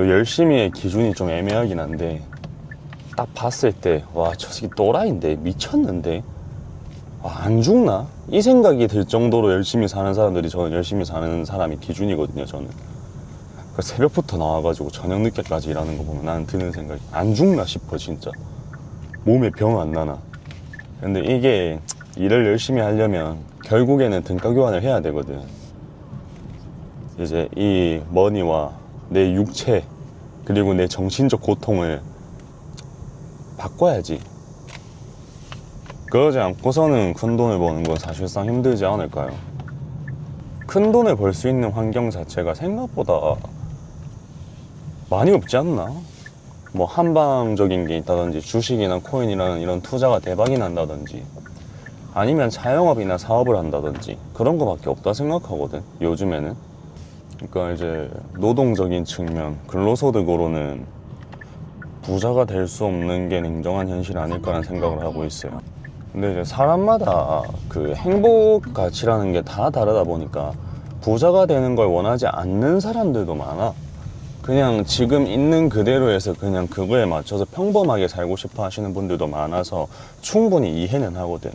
그 열심히의 기준이 좀 애매하긴 한데 딱 봤을 때 와 저 새끼 또라이인데? 미쳤는데? 와, 안 죽나? 이 생각이 들 정도로 열심히 사는 사람들이 저는 열심히 사는 사람이 기준이거든요 저는. 그 새벽부터 나와가지고 저녁 늦게까지 일하는 거 보면 나는 드는 생각이 안 죽나 싶어 진짜. 몸에 병 안 나나. 근데 이게 일을 열심히 하려면 결국에는 등가 교환을 해야 되거든. 이제 이 머니와 내 육체 그리고 내 정신적 고통을 바꿔야지 그러지 않고서는 큰 돈을 버는 건 사실상 힘들지 않을까요? 큰 돈을 벌 수 있는 환경 자체가 생각보다 많이 없지 않나? 뭐 한방적인 게 있다든지 주식이나 코인이라는 이런 투자가 대박이 난다든지 아니면 자영업이나 사업을 한다든지 그런 거밖에 없다 생각하거든 요즘에는 그러니까 이제 노동적인 측면 근로소득으로는 부자가 될 수 없는 게 냉정한 현실 아닐까라는 생각을 하고 있어요. 근데 이제 사람마다 그 행복 가치라는 게 다 다르다 보니까 부자가 되는 걸 원하지 않는 사람들도 많아. 그냥 지금 있는 그대로에서 그냥 그거에 맞춰서 평범하게 살고 싶어 하시는 분들도 많아서 충분히 이해는 하거든